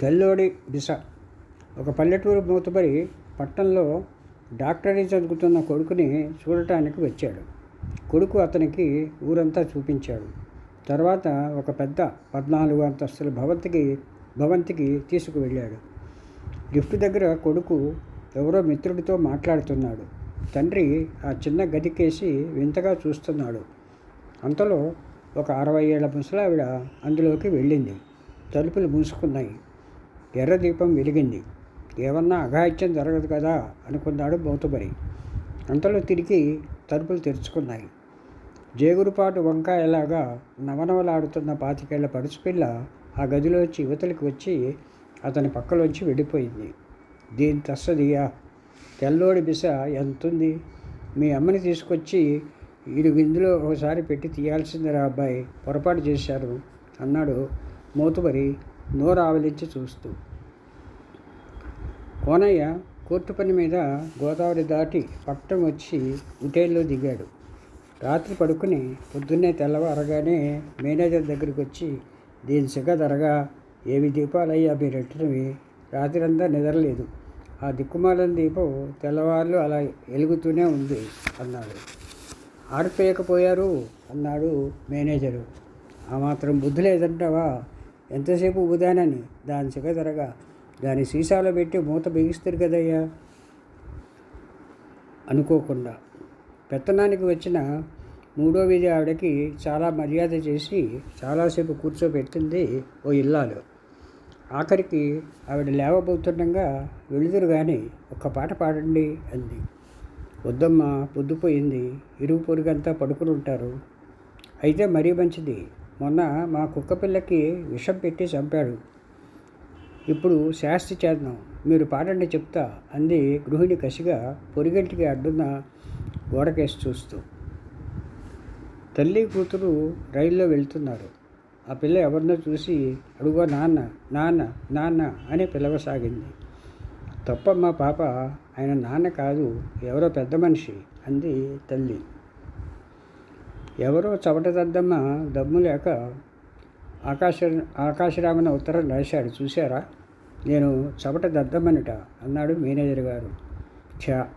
తెల్లోడి దిశ. ఒక పల్లెటూరు మూతబడి పట్టణంలో డాక్టరీ చదువుతున్న కొడుకుని చూడటానికి వచ్చాడు. కొడుకు అతనికి ఊరంతా చూపించాడు. తర్వాత ఒక పెద్ద పద్నాలుగు అంతస్తుల భవంతికి భవంతికి తీసుకువెళ్ళాడు. లిఫ్ట్ దగ్గర కొడుకు ఎవరో మిత్రుడితో మాట్లాడుతున్నాడు. తండ్రి ఆ చిన్న గదికేసి వింతగా చూస్తున్నాడు. అంతలో ఒక అరవై ఏళ్ళ ముసలావిడ అందులోకి వెళ్ళింది. తలుపులు మూసుకున్నాయి. ఎర్ర దీపం వెలిగింది. ఏమన్నా అఘాయిత్యం జరగదు కదా అనుకున్నాడు బౌతబరి అంతలో తిరిగి తలుపులు తెరుచుకున్నాయి. జేగురుపాటు వంకాయలాగా నవనవలాడుతున్న పాతికేళ్ళ పడుచుపిల్ల ఆ గదిలోంచి యువతలకి వచ్చి అతని పక్కలోంచి వెళ్ళిపోయింది. దీని తస్సదియా? తెల్లోడి బిస ఎంతుంది? మీ అమ్మని తీసుకొచ్చి ఇడు విందులో ఒకసారి పెట్టి తీయాల్సిందిరా అబ్బాయి పొరపాటు చేశారు అన్నాడు మోతుబరి నోరావలించి చూస్తూ. కోనయ్య కోర్టు పని మీద గోదావరి దాటి పట్టం వచ్చి ఉటేల్లో దిగాడు. రాత్రి పడుకుని పొద్దున్నే తెల్లవారగానే మేనేజర్ దగ్గరికి వచ్చి దీని సిగ ధరగా ఏవి దీపాలయ్యా మీరు ఎట్టినవి రాత్రంతా నిద్రలేదు. ఆ దిక్కుమాలన దీపం తెల్లవారులు అలా వెలుగుతూనే ఉంది అన్నాడు. ఆడిపోయకపోయారు అన్నాడు మేనేజరు. ఆ మాత్రం బుద్ధి లేదంటావా? ఎంతసేపు ఉదానని దాని సిగ దాని సీసాలో పెట్టి మూత బిగిస్తారు కదయ్యా. అనుకోకుండా పెత్తనానికి వచ్చిన మూడో వీధి ఆవిడకి చాలా మర్యాద చేసి చాలాసేపు కూర్చోబెట్టింది ఓ ఇల్లాలు. ఆఖరికి ఆవిడ లేవబోతుండగా వెళుదురు కానీ ఒక్క పాట పాడండి అంది. వద్దమ్మ పొద్దుపోయింది. ఇరుగు పొరుగంతా పడుకుని ఉంటారు. అయితే మరీ మంచిది. మొన్న మా కుక్క పిల్లకి విషం పెట్టి చంపాడు. ఇప్పుడు శాస్తి చేద్దాం. మీరు పాడండి చెప్తా అంది గృహిణి కసిగా పొరిగంటికి అడ్డున్న గోడకేసి చూస్తూ. తల్లి కూతురు రైల్లో వెళ్తున్నారు. ఆ పిల్ల ఎవరినో చూసి అడుగో నాన్న నాన్న నాన్న అని పిలవసాగింది. తప్పమ్మ పాప ఆయన నాన్న కాదు ఎవరో పెద్ద మనిషి అంది తల్లి. ఎవరో చవటదద్దమ్మ దమ్ము లేక ఆకాశ ఆకాశరామన ఉత్తరం రాశాడు. చూశారా? నేను చవట దద్దమ్మనిట అన్నాడు మేనేజర్ గారు. ఛా!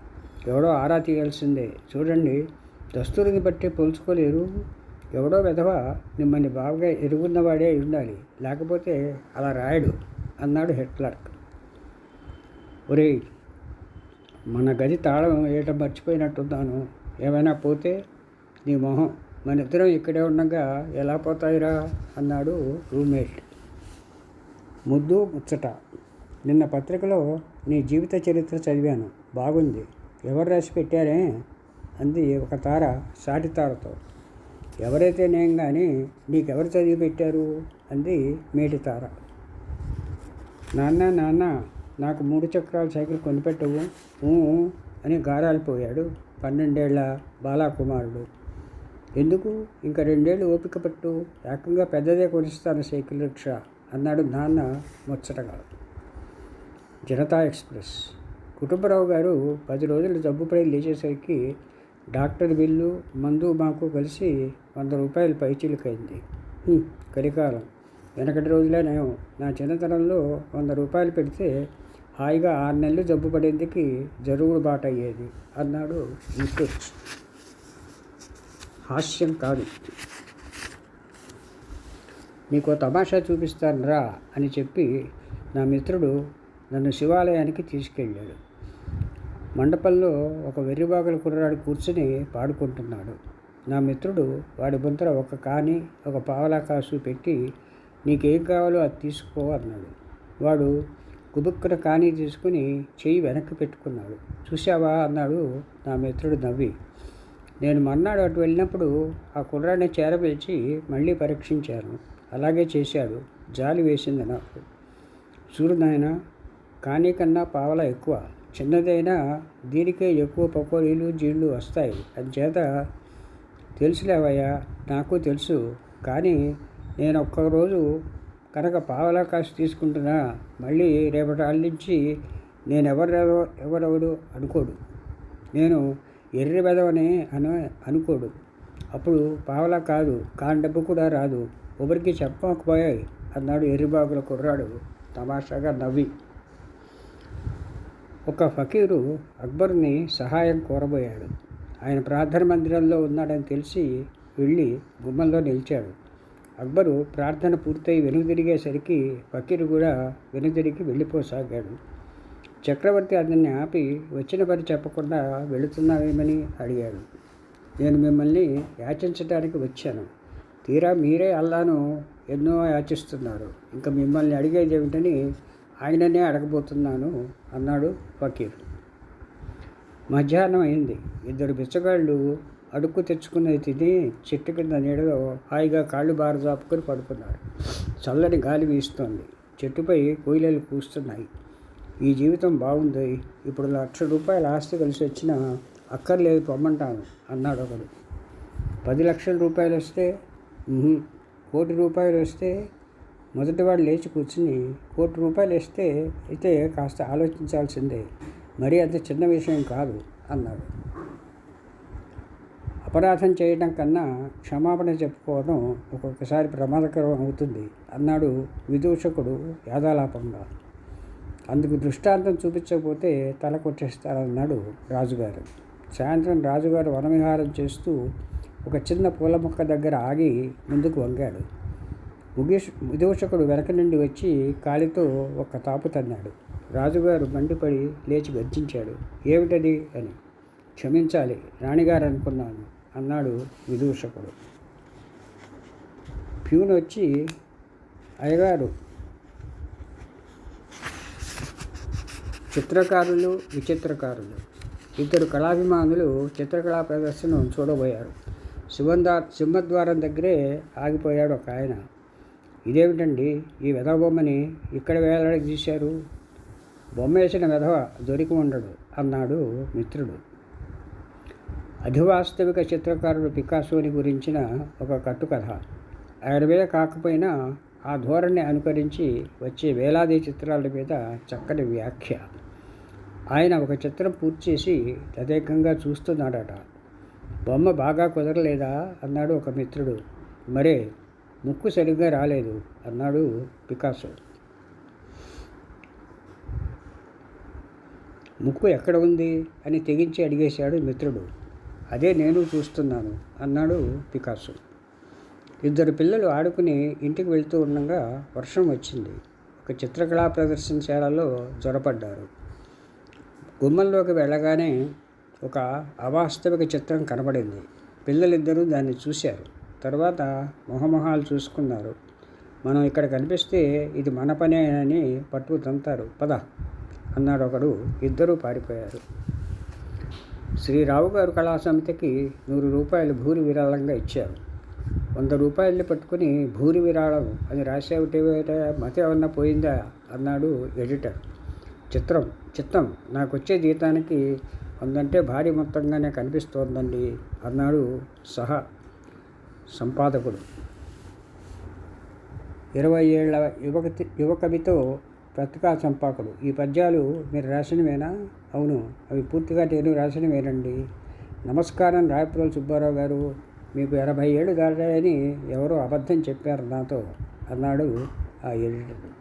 ఎవడో ఆరా తీయాల్సిందే. చూడండి దస్తూరిని బట్టి పోల్చుకోలేరు. ఎవడో విధవ మిమ్మల్ని బాగా ఎరుగున్నవాడే ఉండాలి. లేకపోతే అలా రాయడు అన్నాడు హెడ్ క్లర్క్. ఒరేయ్ మన గది తాళం వేయటం మర్చిపోయినట్టున్నాను. ఏమైనా పోతే నీ మొహం మన ఇద్దరం ఇక్కడే ఉండగా ఎలా పోతాయిరా? అన్నాడు రూమ్మేట్. ముద్దు ముచ్చట. నిన్న పత్రికలో నీ జీవిత చరిత్ర చదివాను. బాగుంది. ఎవరు రాసి పెట్టారే? అంది ఒక తార సాటి తారతో. ఎవరైతే నేను కానీ నీకెవరు చదివి పెట్టారు? అంది మేటి తార. నాన్న నాన్న నాకు మూడు చక్రాల సైకిల్ కొనిపెట్టవు. అని గారాలిపోయాడు పన్నెండేళ్ళ బాలాకుమారుడు. ఎందుకు? ఇంకా రెండేళ్ళు ఓపిక పట్టు. ఏకంగా పెద్దదే కొనిస్తాను సైకిల్ రిక్షా అన్నాడు నాన్న ముచ్చటగా జనతా ఎక్స్ప్రెస్. కుటుంబరావు గారు పది రోజులు జబ్బుపడి లేచేసరికి డాక్టర్ బిల్లు మందు మాకు కలిసి వంద రూపాయలు పైచీలకైంది. కలికాలం. వెనకటి రోజులే నయం. నా చిన్నతనంలో వంద రూపాయలు పెడితే హాయిగా ఆరు నెలలు జబ్బు పడేందుకు జరుగుడు బాట అయ్యేది అన్నాడు ఇంటిక్ హాస్యం కాదు నీకో తమాషా చూపిస్తాను రా అని చెప్పి నా మిత్రుడు నన్ను శివాలయానికి తీసుకెళ్ళాడు. మండపంలో ఒక వెర్రిబాగుల కుర్రాడు కూర్చుని పాడుకుంటున్నాడు. నా మిత్రుడు వాడి బొంతర ఒక కాని ఒక పావలా కాసు పెట్టి నీకేం కావాలో అది తీసుకో అన్నాడు. వాడు కుబుక్కున కానీ తీసుకుని చెయ్యి వెనక్కి పెట్టుకున్నాడు. చూసావా అన్నాడు నా మిత్రుడు నవ్వి. నేను మర్నాడు అటు వెళ్ళినప్పుడు ఆ కుర్రాడిని చేరపిలిచి మళ్ళీ పరీక్షించాను. అలాగే చేశాడు. జాలి వేసింది నాకు. చూడు కానీ కన్నా పావలా ఎక్కువ. చిన్నదైనా దీనికే ఎక్కువ పకోడీలు జీళ్ళు వస్తాయి. అంచేత తెలుసులేవయ్యా నాకు తెలుసు. కానీ నేను ఒక్కరోజు కనుక పావలా కాసి తీసుకుంటున్నా మళ్ళీ రేపటి నుంచి నేను ఎవరెవరు ఎవరెవడు అనుకోడు. నేను ఎర్రి బెదవని అని అనుకోడు. అప్పుడు పావలా కాదు కాని డబ్బు కూడా రాదు. ఒకరికి చెప్పకపోయాయి. అన్నాడు ఎర్రిబాగుల కుర్రాడు తమాషాగా నవ్వి. ఒక ఫకీరు అక్బర్ని సహాయం కోరబోయాడు. ఆయన ప్రార్థన మందిరంలో ఉన్నాడని తెలిసి వెళ్ళి గుమ్మంలో నిలిచాడు. అక్బరు ప్రార్థన పూర్తయి వెనుదిరిగేసరికి ఫకీరు కూడా వెనుదిరిగి వెళ్ళిపోసాగాడు. చక్రవర్తి అతన్ని ఆపి వచ్చిన పని చెప్పకుండా వెళుతున్నావేమని అడిగాడు. నేను మిమ్మల్ని యాచించడానికి వచ్చాను. తీరా మీరే అల్లాను ఎన్నో యాచిస్తున్నారు. ఇంకా మిమ్మల్ని అడిగేది ఏమిటని ఆయననే అడగబోతున్నాను అన్నాడు ఫకీర్. మధ్యాహ్నం అయింది. ఇద్దరు బిచ్చగాళ్ళు అడుక్కు తెచ్చుకున్నది తిని చెట్టు కింద నీడలో హాయిగా కాళ్ళు బారజాపుకొని పడుకున్నారు. చల్లని గాలి వీస్తోంది. చెట్టుపై కోయిలలు కూస్తున్నాయి. ఈ జీవితం బాగుంది. ఇప్పుడు లక్ష రూపాయల ఆస్తి కలిసి వచ్చినా అక్కర్లేదు పొమ్మంటాను అన్నాడు ఒకడు. పది లక్షల రూపాయలు వస్తే కోటి రూపాయలు వస్తే మొదటివాడు లేచి కూర్చుని కోటి రూపాయలు ఇస్తే అయితే కాస్త ఆలోచించాల్సిందే. మరీ అంత చిన్న విషయం కాదు అన్నాడు. అపరాధం చేయడం కన్నా క్షమాపణ చెప్పుకోవడం ఒక్కొక్కసారి ప్రమాదకరం అవుతుంది అన్నాడు విదూషకుడు యాదాలాపంగా. అందుకు దృష్టాంతం చూపించకపోతే తల కొట్టేస్తారన్నాడు రాజుగారు. సాయంత్రం రాజుగారు వనవిహారం చేస్తూ ఒక చిన్న పూల మొక్క దగ్గర ఆగి ముందుకు వంగాడు. ముగేష్ విదూషకుడు వెనక నుండి వచ్చి కాలితో ఒక తాపు తన్నాడు. రాజుగారు మండిపడి లేచి గర్జించాడు. ఏమిటది? అని. క్షమించాలి రాణిగారు అనుకున్నాను అన్నాడు విదూషకుడు. ప్యూన్ వచ్చి అయ్యగారు చిత్రకారులు విచిత్రకారులు. ఇద్దరు కళాభిమానులు చిత్రకళా ప్రదర్శన చూడబోయారు. శివందా సింహద్వారం దగ్గరే ఆగిపోయాడు ఒక ఆయన. ఇదేమిటండి ఈ వెధవ బొమ్మని ఇక్కడ వేలాడికి తీశారు? బొమ్మ వేసిన వెధవ దొరికి ఉండడు అన్నాడు మిత్రుడు. అధివాస్తవిక చిత్రకారుడు పికాసోని గురించిన ఒక కట్టుకథ. ఆయన మీద కాకపోయినా ఆ ధోరణి అనుకరించి వచ్చే వేలాది చిత్రాల మీద చక్కటి వ్యాఖ్య. ఆయన ఒక చిత్రం పూర్తి చేసి తదేకంగా చూస్తున్నాడట బొమ్మ బాగా కుదరలేదా? అన్నాడు ఒక మిత్రుడు. మరే ముక్కు సరిగ్గా రాలేదు అన్నాడు పికాసో. ముక్కు ఎక్కడ ఉంది? అని తెగించి అడిగేశాడు మిత్రుడు. అదే నేను చూస్తున్నాను అన్నాడు పికాసో. ఇద్దరు పిల్లలు ఆడుకుని ఇంటికి వెళ్తూ ఉండగా వర్షం వచ్చింది. ఒక చిత్రకళా ప్రదర్శనశాలలో జ్వరపడ్డారు గుమ్మంలోకి వెళ్ళగానే ఒక అవాస్తవిక చిత్రం కనబడింది. పిల్లలిద్దరూ దాన్ని చూశారు. తర్వాత మొహమొహాలు చూసుకున్నారు. మనం ఇక్కడ కనిపిస్తే ఇది మన పనే అని పట్టుకు తంతారు పద అన్నాడు ఒకడు. ఇద్దరూ పారిపోయారు. శ్రీరావు గారు కళాసమితికి నూరు రూపాయలు భూరి విరాళంగా ఇచ్చారు. వంద రూపాయలు పట్టుకుని భూరి విరాళం అని రాసేవిటేవేట మతేమన్నా పోయిందా? అన్నాడు ఎడిటర్. చిత్రం చిత్తం. నాకు వచ్చే జీతానికి అందంటే భారీ మొత్తంగానే కనిపిస్తోందండి అన్నాడు సహా సంపాదకుడు. ఇరవై ఏళ్ళ యువకతి యువకవితో పత్రికా సంపాకుడు ఈ పద్యాలు మీరు రాసినవేనా? అవును అవి పూర్తిగా నేను రాసినవేనండి. నమస్కారం రాయపురం సుబ్బారావు గారు మీకు ఎనభై ఏళ్ళు దాటాయని ఎవరో అబద్ధం చెప్పారు నాతో అన్నాడు ఆ ఎడిటర్.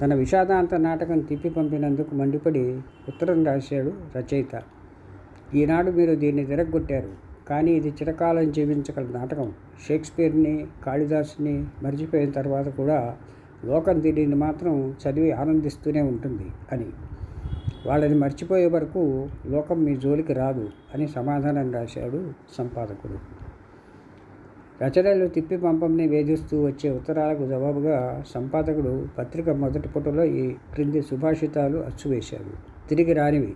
తన విషాదాంత నాటకం తిప్పి పంపినందుకు మండిపడి ఉత్తరం రాశాడు రచయిత. ఈనాడు మీరు దీన్ని తిరగొట్టారు కానీ ఇది చిరకాలం జీవించగల నాటకం. షేక్స్పియర్ని కాళిదాసుని మర్చిపోయిన తర్వాత కూడా లోకం దీనిని మాత్రం చదివి ఆనందిస్తూనే ఉంటుంది అని. వాళ్ళని మర్చిపోయే వరకు లోకం మీ జోలికి రాదు అని సమాధానం రాశాడు సంపాదకుడు. రచనలు తిప్పి పంపంని వేధిస్తూ వచ్చే ఉత్తరాలకు జవాబుగా సంపాదకుడు పత్రిక మొదటి పుటలో ఈ క్రింది సుభాషితాలు అచ్చువేశారు. తిరిగి రానివి.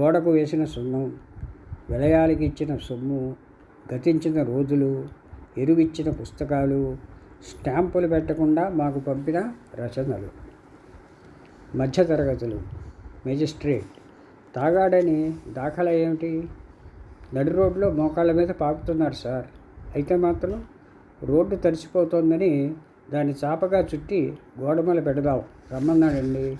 గోడకు వేసిన సున్నం విలయాలకి ఇచ్చిన సొమ్ము గతించిన రోజులు ఎరువిచ్చిన పుస్తకాలు స్టాంపులు పెట్టకుండా మాకు పంపిన రచనలు. మధ్యతరగతులు. మెజిస్ట్రేట్. తాగాడని దాఖలా ఏమిటి? నడి రోడ్లో మోకాళ్ళ మీద పాకుతున్నారు సార్. అయితే మాత్రం రోడ్డు తడిసిపోతోందని దాన్ని చాపగా చుట్టి గోడమల పెడదాం. రమ్మన్నాడండి.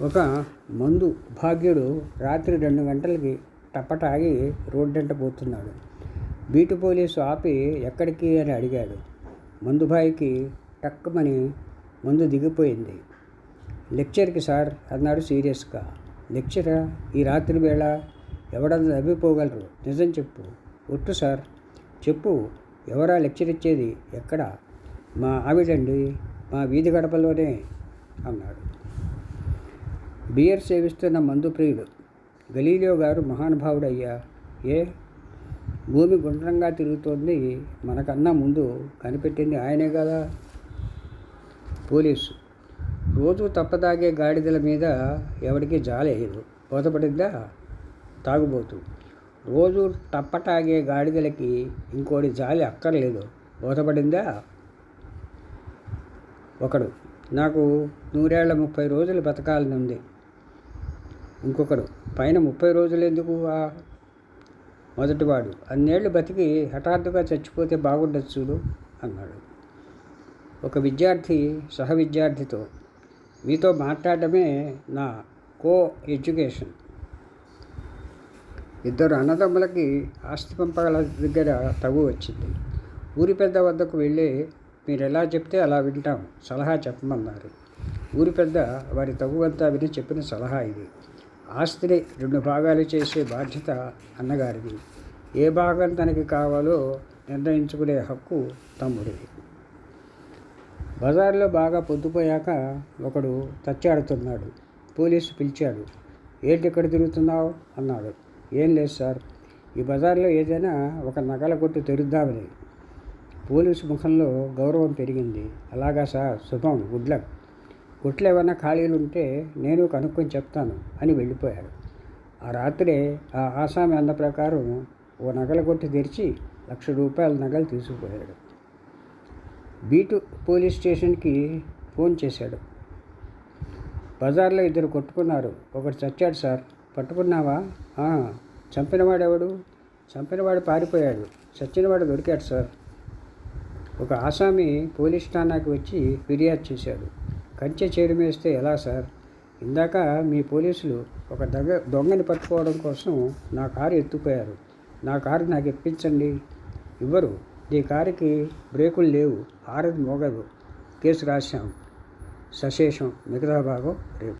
ఒక మందు భాగ్యుడు రాత్రి రెండు గంటలకి టప్పటాగి రోడ్డంట పోతున్నాడు. బీటు పోలీసు ఆపి ఎక్కడికి అని అడిగాడు. మందుబాయికి టక్కుమని మందు దిగిపోయింది. లెక్చర్కి సార్ అన్నాడు సీరియస్గా. లెక్చరా? ఈ రాత్రి వేళ ఎవడన్నా నవ్విపోగలరు? నిజం చెప్పు. ఒట్టు సార్. చెప్పు ఎవరా లెక్చర్ ఇచ్చేది? ఎక్కడ? మా ఆవిడండి మా వీధి గడపలోనే అన్నాడు. బియర్ సేవిస్తున్న మందు ప్రియుడు గలీలియో గారు మహానుభావుడయ్యా. ఏ? భూమి గుండ్రంగా తిరుగుతోంది మనకన్నా ముందు కనిపెట్టింది ఆయనే కదా? పోలీసు. రోజు తప్పదాగే గాడిదల మీద ఎవరికి జాలేదు బోధపడిందా? తాగుబోతు. రోజు తప్పటాగే గాడిదలకి ఇంకోటి జాలి అక్కర్లేదు. బోధపడిందా? ఒకడు నాకు నూరేళ్ళ ముప్పై రోజులు బతకాలని ఉంది ఇంకొకడు పైన ముప్పై రోజులు ఎందుకు ఆ? మొదటివాడు అన్నేళ్ళు బతికి హఠాత్తుగా చచ్చిపోతే బాగుండదు చూడు అన్నాడు. ఒక విద్యార్థి సహ విద్యార్థితో మీతో మాట్లాడటమే నా కో ఎడ్యుకేషన్ ఇద్దరు అన్నదమ్ములకి ఆస్తి పంపగల దగ్గర తగు వచ్చింది. ఊరి పెద్ద వద్దకు వెళ్ళి మీరు ఎలా చెప్తే అలా వింటాం సలహా చెప్పమన్నారు. ఊరి పెద్ద వారి తగువంతా విని చెప్పిన సలహా ఇది. ఆస్తిని రెండు భాగాలు చేసే బాధ్యత అన్నగారిది. ఏ భాగం తనకి కావాలో నిర్ణయించుకునే హక్కు తమ్ముడిది. బజార్లో బాగా పొద్దుపోయాక ఒకడు తచ్చాడుతున్నాడు. పోలీసు పిలిచాడు. ఏంటి ఇక్కడ తిరుగుతున్నావు? అన్నాడు. ఏం లేదు సార్. ఈ బజార్లో ఏదైనా ఒక నగల కొట్టు తెరుద్దామని. పోలీసు ముఖంలో గౌరవం పెరిగింది. అలాగా సార్ శుభం గుడ్ లక్. కొట్లు ఏమైనా ఖాళీలు ఉంటే నేను కనుక్కొని చెప్తాను అని వెళ్ళిపోయాడు ఆ రాత్రే ఆ ఆసామి అన్న ప్రకారం ఓ నగల కొట్టు తెరిచి లక్ష రూపాయల నగలు తీసుకుపోయాడు. బీటు పోలీస్ స్టేషన్కి ఫోన్ చేశాడు. బజార్లో ఇద్దరు కొట్టుకున్నారు. ఒకటి చచ్చాడు సార్. పట్టుకున్నావా? చంపినవాడెవడు? చంపినవాడు పారిపోయాడు. చచ్చినవాడు దొరికాడు సార్. ఒక ఆసామి పోలీస్ ఠానాకి వచ్చి ఫిర్యాదు చేశాడు. కంచె చేరుమేస్తే ఎలా సార్? ఇందాక మీ పోలీసులు ఒక దొంగ దొంగని పట్టుకోవడం కోసం నా కారు ఎత్తుపోయారు నా కారు నాకు ఇప్పించండి ఇవ్వరు. నీ కారుకి బ్రేకులు లేవు. హారన్ మోగదు. కేసు రాశాం. సశేషం. మిగతా భాగం రేపు.